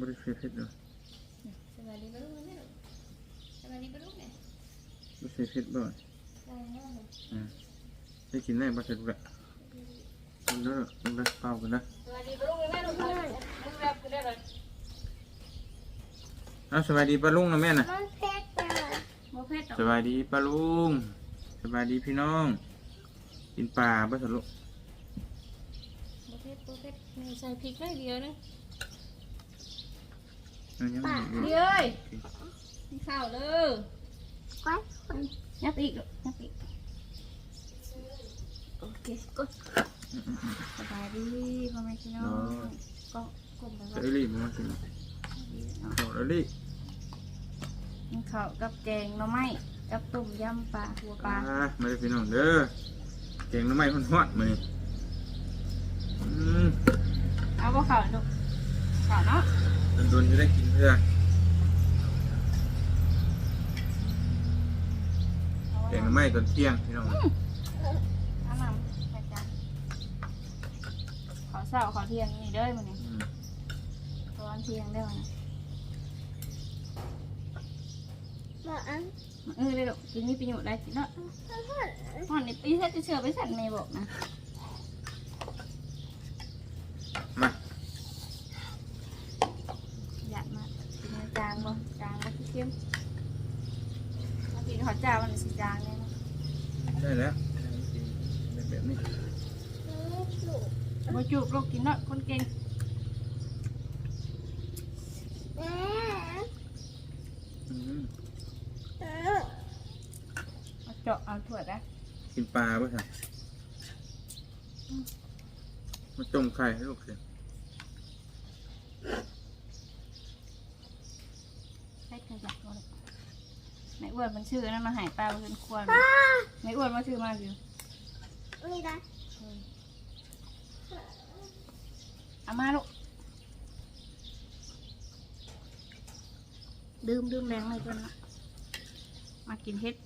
บริเฟสเลยสวัสดีปะลูกแม่ลูกสวัสดีปะลูกเนี่ยบริเฟสบ่อยได้แล้วเลยอ่าได้กินได้บ่เสร็จแล้วลงเด้อลงเด้อเป่ากันนะสวัสดีปะลูกแม่ลูกเลยมึงแบบกูได้เลยเอาสวัสดีป้าลุงนะแม่น่ะมันเผ็ดอะโมเพชรสวัสดีป้าลุงสวัสดีพี่น้อง กินปลาบ่สรุปโมเพชรโมเพชรนี่ใส่พริกได้เดียวนึง อันนี้มันอยู่เดี๋ยวเอ้ยมีข้าวเลยก้อยยับอีกลูกยับอีก โอเคกดสบายดีพ่อแม่พี่น้องก็กลมไปเจว่าอรี่มากินข้าวแล้วลี่มีข้าวกับแกงหน่อไม้กับต้มยำปลาหัวปลาอ่ามาเลยพี่น้องเด้อแกงหน้ำไม้ฮอดๆมื้อนี้อืมเอาบ่ข้าวลูกข้าวเนาะ โดนๆจะได้กินเพื่อแกงหน้ำไม้ตอนเที่ยงพี่น้องน้ำมันใส่จานขอเช้าขอเที่ยงนี่เด้อมื้อนี้อืมตอนเที่ยงได้อมื้อนี้มาอันเออได้ดอกกินมีประโยชน์ได้กินเนาะห่อนนี่ปีถ้าจะเชื่อไปสั่นแม่บอกนะ มา อยากมากินในจางบ่จางบ่ขี้เค็มมากินขอจ้าวันนี้สิจางเลยนะ ได้แล้วได้แบบนี้ ไม่ถูก บ่จูบลูกกินเนาะคนเก่ง แม่ อืม เออ มา เจาะเอาถั่วนะกินปลาป่ะท่านมาต้มไข่ให้ลูกเสียใส่ขยะก่อนในอ้วนมันชื่อนั่นมาหายปลาเป็นควรป้าในอ้วนมาชื่อมาอยู่นี่นะเอามาลูกดื่มดื่มแรงเลยเพื่อนนะมากินเฮ็ด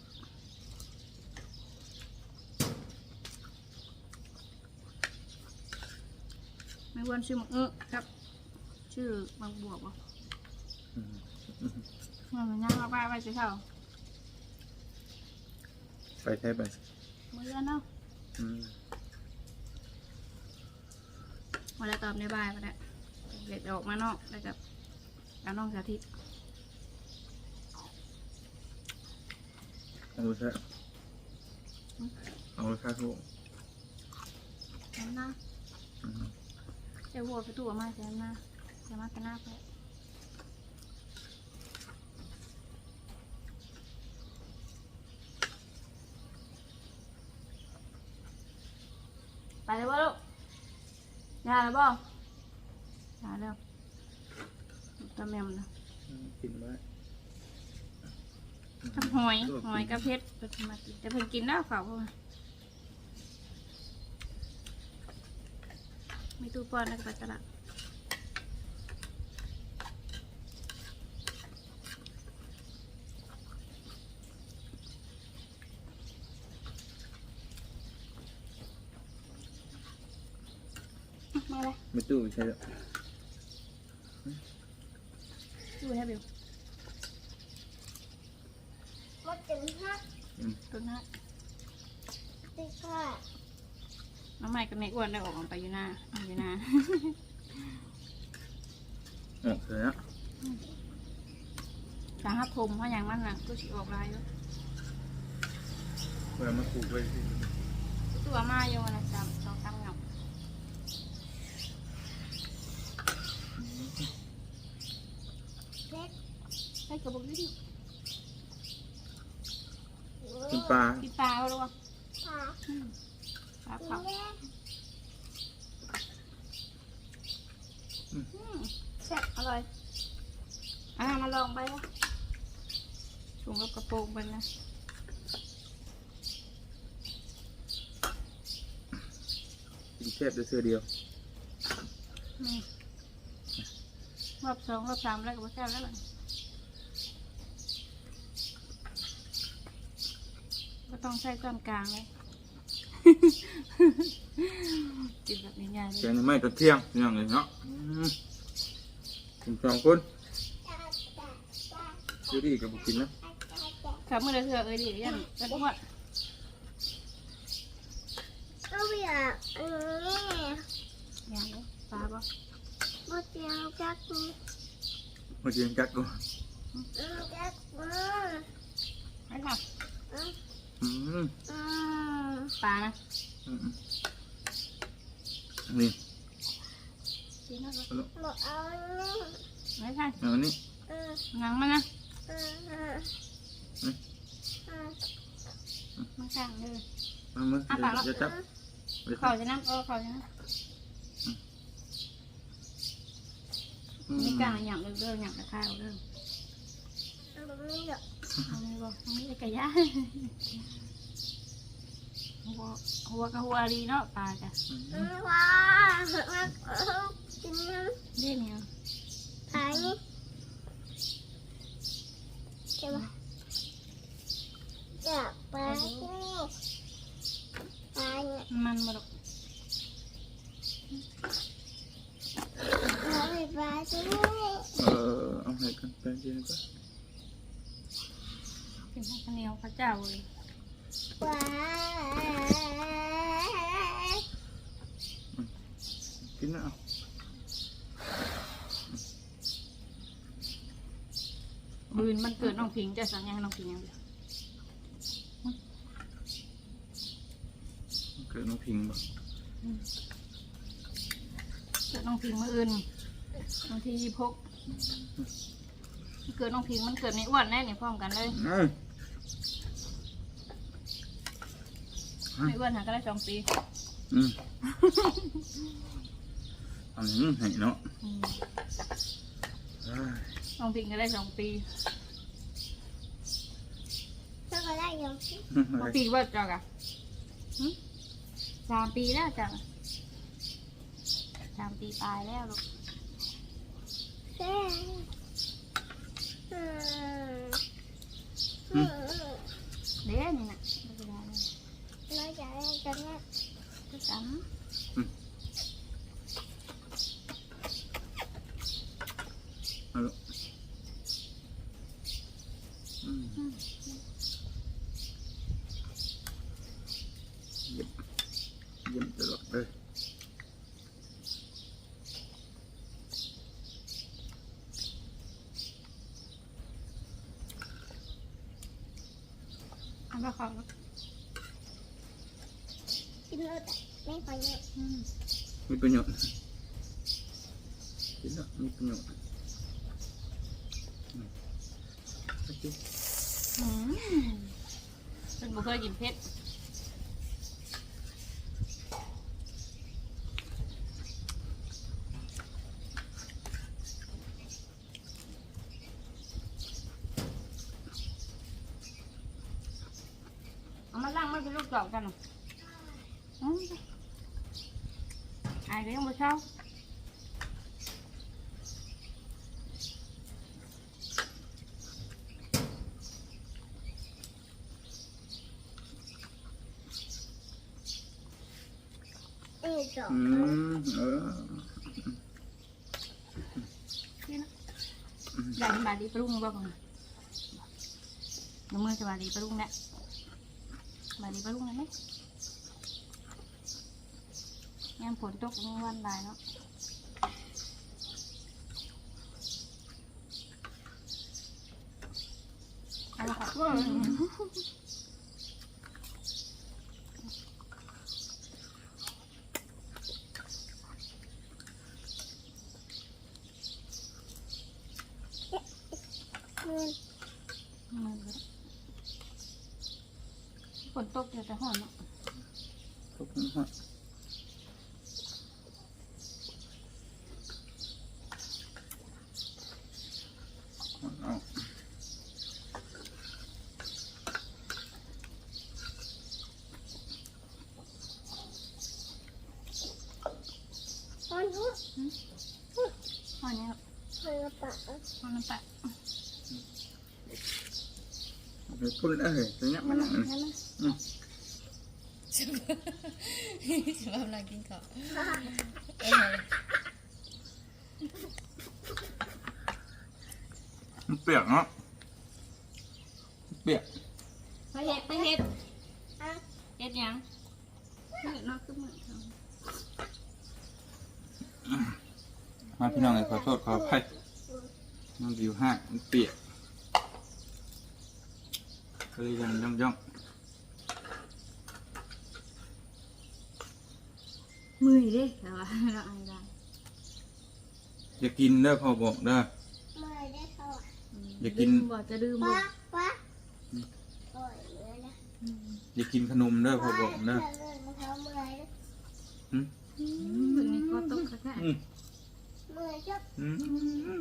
ไม่อ้วนชื่อมังเออครับ ชื่อบางบวกบ่อืมมันมันย่างมาป้าไปสิเท่าไปใช้ไปมือเนาะอืมมาแล้วตอบในบายมาแล้วเด็ดออกมานอกแล้วกับเอาน้องสาธิตเอาซะเอาซะทุกน้ำหน้าอืม เจ้าวัวไปตัวมาใช่ไหมใช่ไหมกันหน้าไปไปเลยบ่ลูกยาแล้วบ่ยาแล้วตะแมมนะกินไว้กับหอยหอยกับเพชรเพิ่นมากินแต่เพิ่นกินแล้วเขาบ่ มีตู้ป้อนแล้วก็ไปตลาดมาเลยไม่ตู้ใช่แล้วดูให้บิวมาถึงฮักตัวหน้า ติค่ะ น้ำใหม่กับในอ้วนได้ออกไปอยู่หน้าอยู่หน้า ออกเลยนะสาหับผมเพราะอย่างมันน่ะตัวสีออกลายแล้วเวลามาปลูกไว้ที่ตัวมาอยู่นะสามสองสามเงาเผ็ดให้กระบอกดิ้นกินปลากินปลาเอาลูกค่ะปลากิเผานแม่อืมแซ่บอร่อย อ่ามาลองไปวะถุงกับกระโปรงไปนะกินแคบด้วยเสื้อเดียวอืมรอบสองรอบสามแล้วก็บ่แซ่บแล้วล่ะก็ต้องใส่ตอนกลางเลย กินแบบง่ายๆเลแกยงหน้ำไม้ตอนเที่ยงพี่น้องเลยเนาะอืมกินสองคนดูดีกับบุกินนะขับมือเดือดเอ้ยดิยันเป็นหมดก็อยากอันนี้อย่างนี้ปลาบ่มดเดียวจักมือมาเจียงกัดกูจักมือไม่ค่ะอืมอืมอืม ปลานะอืมอืมนี่กินแล้วก็บอกเอานี่ไม่ใช่เอานี่อืมหนังมันนะอืมอืมอืมอืมมันข้างเลยเอามืออะปากแล้วเดี๋ยวจับเดี๋ยวเขาจับจะนั่งเออเขาจะนั่งอืมมีกลางอย่างเรื่องอย่างตะข้าวเรื่องตรงนี้เหรอเอาไม่บอกเอาไม่ได้กระยะ หัวหัวกับหัวดีเนาะปลาจ้ะอืมอืมว้ามากินน้ำเรียกเนี่ยขายนี่ใช่ปะอยากไปที่นี่ไปเนี่ยมันมาดอกอยากไปที่นี่เออเอาให้กันไปเจียงก่อนเป็นข้าวเหนียวข้าวเจ้าเลยว้า กินนะเอาบืนมันเกิดน้องพิงจะสั่งยังให้น้องพิงยังเดียวเกิดน้องพิงบ่เกิดน้องพิงเมื่ออื่นวันที่ยี่พก เกิดน้องพิงมันเกิดในอ้วนแน่เนี่ยพร้อมกันเลย เอาในอ้วนหาก็ได้สองปีอืมอันนี้ให้เนาะอืมเอ้ยน้องพิงก็ได้สองปีถ้าก็ได้ยังน้องปีว่าจักอะหึสามปีแล้วจักอะสามปีปลายแล้วลูกแค่อืมอืม เด้นี่น่ะไม่เป็นไรเลย เราจะได้กันเนี่ย ก็จ เอาลูกอืมเยี่ยมเยี่ยมตลอดเลยำเอาไปขอลูก กินเราแต่ ไม่พอเนี่ยอืมมีประโยชน์กินแล้วมีประโยชน์อืมโอเคอืมเป็นบุเคยกินเผ็ด เอามาล้างมันเป็นลูกจอกกันหน่อยอืมไอ้ก็ยังไม่เช่า เอ้ยจบอืมเออนี่นบาดีปรุงบ้างน้ำมือจะบาดีปรุงนะบาดีปรุงนะไหมยังฝนตกวันได้เนาะเอาละค่ะ อืม มือเลยฝนตกเดี๋ยว จะห่อนเนาะขอบคุณครับเอามันหัวห่อนเนี้ยมันกระห่อนปลาเดี๋ยวพูดได้เลยจะยับมัมันนนะนั่น นั่นนะอืมสำหรับนางกินข้าวเออมันเปียกเนาะเปียกไปเฮ็ดไปเฮ็ดอะเฮ็ดหยังเฮ็ดนอกคือมือเขามาพี่น้องเลยขอโทษขออภัยน้องวิวห้างมันเปียกก็เลยยังย่องย่อง มือเด้แต่ว่าเราอายได้อย่ากินเด้อพ่อบอกเด้อเมื่อได้เข้าอะอย่ากินดื่มบ่จะดื่มบ่ป้าป้าโอ้ยเมื่อนะอย่ากินขนมเด้อพ่อบอกเด้อเมื่อเมื่อเขาเมื่อยนะอืมถึงนี้ก็ตกกระแทกอืมเมื่อยจับอื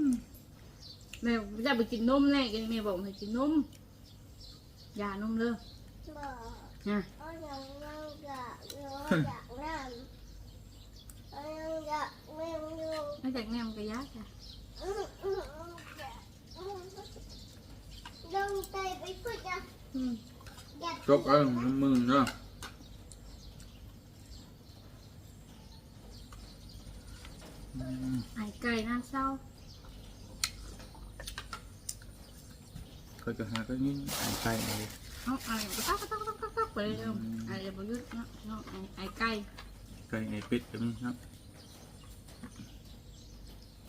มแม่จะไปกินนมแน่กันแม่บอกให้กินนมยานมเลยบ่นะ เอาอย่างนั้นจะเอาจากนั้นเอาอย่างจะไม่ รู้นอกจากแม่มันก็ยากจ้ะอืมอืมอืมจะอืมลงใจไปพูดจะอืมอยากจกเ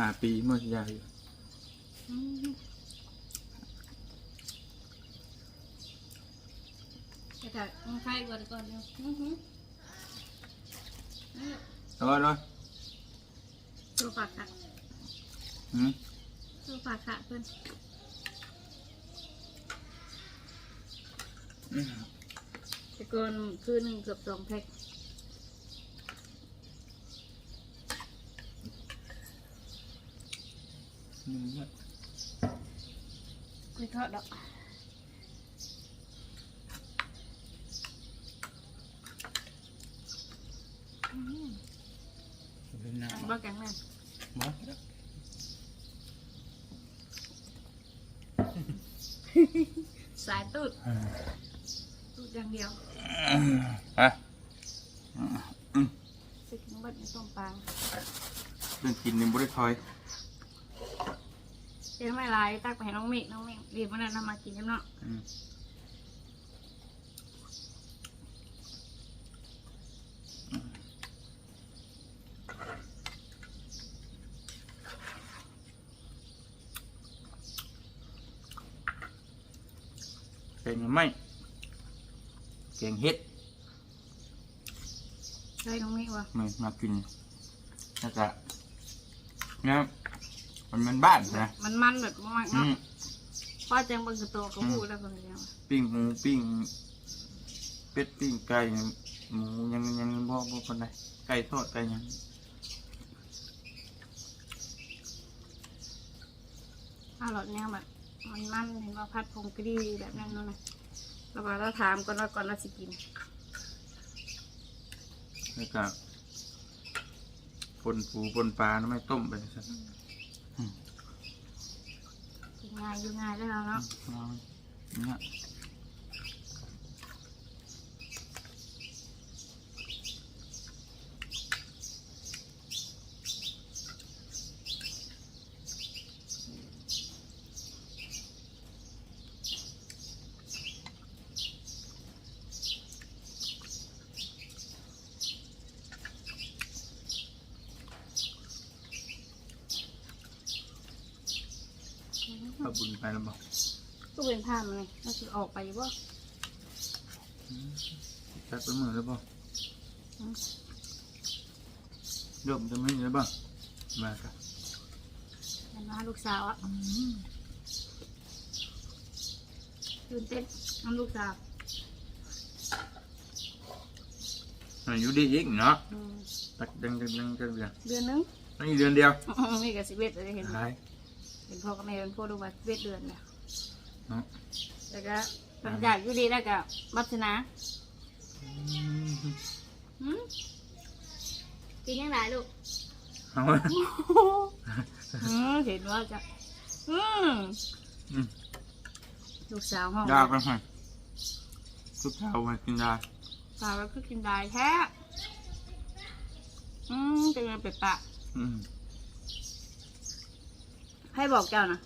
หยุดเนาะเนาะไอ้ไอ้ไก่ไก่ไอ้เป็ดก็มีครับจะว่าไอ้ไอ้ก็ค่อยปกติถ้าเฮาไอ้ธรรมดาไอ้แบบบาทหนึงสองบาทมันหยุดนั่นเด้มันหยุดยาวเลยไปแล้วบอกอะว่าอยากให้ยายกินนมแต่ดูดนุ่มเลยยาไหวแล้วห้าปีเมื่อยาอยู่อืมจะถ่ายมันใครก่อนก่อนเดี๋ยวอื้อหือเอาเอาไว้เลยตัวปากค่ะอืมตัวปากค่ะเพื่อนอืมแต่ก่อนคืนหนึ่งเกือบสองแพ็ค อืมเนี่ยไม่ทอดดอกเป็นน้ำบ้าแกงแม่มาสายตูดตูดอย่างเดียวอะสิกินเบัดในต้มปลาเรื่องกินนี่บ่ได้คอย เจ๊ไม่ลายตักไปให้น้องเมฆน้องเมฆรีบมาแล้วนำมากินกันเนาะอืมแกงหน่อไม้แกงเห็ดใช่น้องเมฆวะไม่มากินแล้วก็เนี่ย มันเป็นบ้านนะมันมันแบบมากอืเนาะมพ่อแจงเบังกระโตวก็พูดแล้วคนเดียวปิ้งหมูปิ้งเป็ดปิ้งไก่หมูยังยังบ่บ่คนใดไก่ทอดไก่หยังข้าวหลอดเนี่ยแบบมันมันเห็นว่าพัดพงกรีแบบนั้นเนาะนะแล้วก็เราถามก่อนว่าก่อนเราสิกินแล้วก็ปนปูปนปลาเนาะไม่ต้มไปสักกิน ง่ายอยู่ง่ายแล้วเนาะเนี่ย พระบุญไปแล้วบอก ก็เป็นผ้ามันเลยเราจะออกไปอยู่บ่จักเป็นมือแล้วบอกอืมเริ่มจะไม่แล้วบ้างมาครับเห็นว่าลูกสาวอะตื่นเต้นน้ำลูกสาวอายุดีอีกเนาะอืมตักดังดังดังดังดังเดือนนึงอนี่เดือนเดียวนี่กับสิบเอ็ดเลยเห็นไหมหายเห็นพ่อกับแม่เป็นพ่อดูมาสิบเอ็ดเดือนเนี่ย เนาะแล้วก็หลังจากอยู่ดีแล้วก็บัตนาหืมกินยังไงลูกเอาอืมเห็นว่าจะอืมอืมลูกสาวห้องยากแล้วไงทุกเช้ามากินได้สาวก็คือกินได้แท้อืมจะเงินเป็ดปะอืมให้บอกเจ้านะ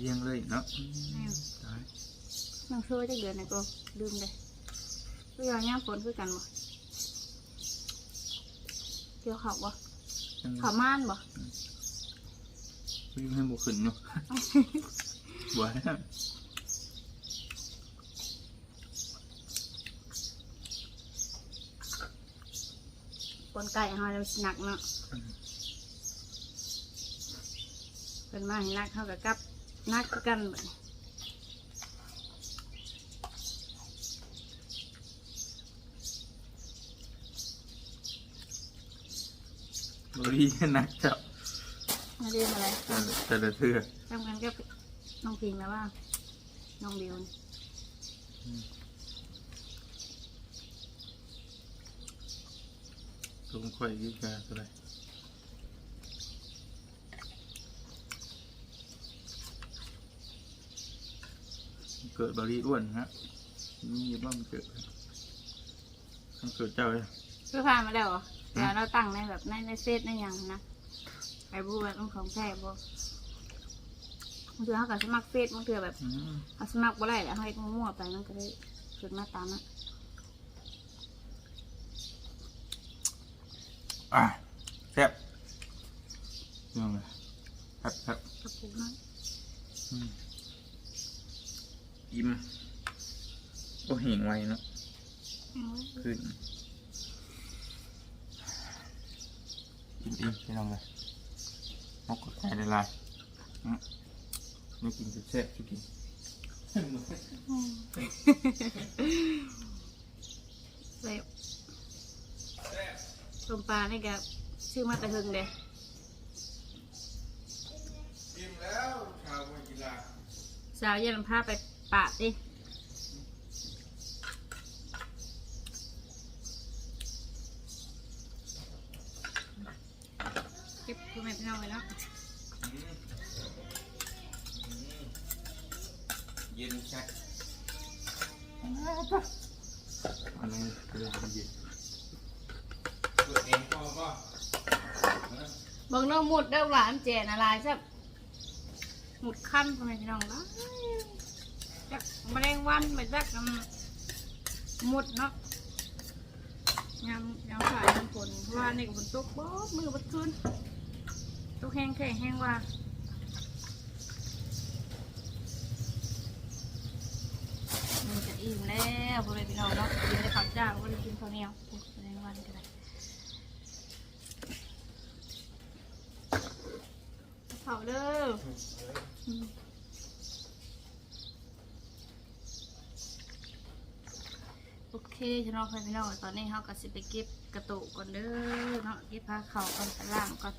เยี่ยงเลยเนาะอืมตายน้องช่วยจะเดือนไหนก็ลืมเลยเพื่อย่างฝนคือกันบ่เกี่ยวเขาบ่ยังเขาม่านบ่ยังให้บุขึ้นอยู่บัวแล้วคนไก่หอยเราสิหนักเนาะเป็นมาให้นักเท่ากับกับ นักคือกันบัดนี้บรีนักจับมาเรียนอะไรแต่ละแต่ละเทือทำกันกับน้องพิงแล้วว่าน้องบิวนี่ลงค่อยยิ่งกาอะไร เกิดบรีอ้วนฮะมีบ้างเกิดมันเกิดเจ้าเลยเพื่อพามาแล้วเหรอเดี๋ยวเราตั้งในแบบในในเฟซในอย่างนะไอ้บูแบบต้องของแท้บ่บางทีเขาก็สมัครเฟซบางทีแบบอืมเอาสมัครบ่ได้แล้วให้มั่วๆไปมันก็ได้ขึ้นมาตามนั้นอะแซ่บเรื่องอะไรครับครับกระปุกนั้นอืม อิ่มโอ้หิงไวเนาะเอาไว้ขึ้นอิ่มอิ่มพี่น้องเลยมกกดใจละลายอืมไม่กินจะแซ่บจะกินอืมใส่ต้มปลานี่ก็ชื่อมาแตะหึงเด้อิ่มแล้วชาวไม่กินลาสาวเย็นพาไป ปาดดิเก็บคุณแม่พี่น้องไว้เนาะเย็นช่อันนี้คือเย็นตัวเองเบิ่งน้องหมุดเด้อหลานเจนอะไรซะหมุดขั้นคุณแม่พี่น้องละจัก แมลงวันไปจักอืมหมุดเนาะยามยามสายยามฝนเพราะว่านี่ก็ฝนตกบ่มือบัดคืนตกแห้งแข็งแห้งว่ามันจะอิ่มแล้วพ่อแม่พี่น้องเนาะกินได้ข้าวเจ้าก็ได้กินข้าวเหนียวโอ้ยในวันก็ได้เผาเด้ออืมโอ เคพี่น้องพ่อแม่พี่น้องตอนนี้เขาก็สิไปเก็บกระตุกก่อนเด้อเนาะเก็บผ้าเข่าก่อนล่างก่อน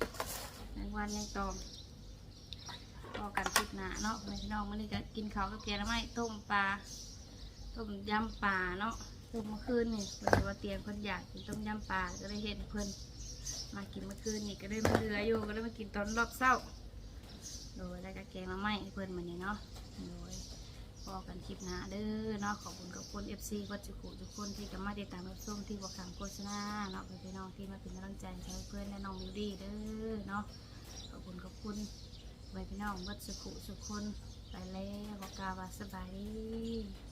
ในวันยังตอมพอกันคลิปหน้าเนาะพ่อแม่พี่น้องวันนี้ก็กินข้าวกับแกงหน้ำไม้ต้มปลาต้มยำปลาเนาะต้มเมื่อคืนนี่เพิ่นว่าเตียงเพิ่นอยากกินต้มยำปลาก็เลยเห็นเพิ่อนมากินเมื่อคืนนี่ก็เลยมาเหลืออยู่ก็เลยมากินตอนรอบเช้าโดยแล้วก็แกงมาไม้เพิ่อนมาเนี่ยเนาะโดย พอกันคลิปหน้าเด้อเนาะขอบคุณกับคน FC วัดจุกุทุกคนที่จะมาติดตามรับชมที่บอกคำโฆษณาเนาะพี่น้องที่มาเป็นกำลังใจให้เพื่อนและน้องบิวดี้เด้อเนาะขอบคุณขอบคุณไว้พี่น้องวัดจุกุทุกคนไปแล้วบอกกาวาสบายดี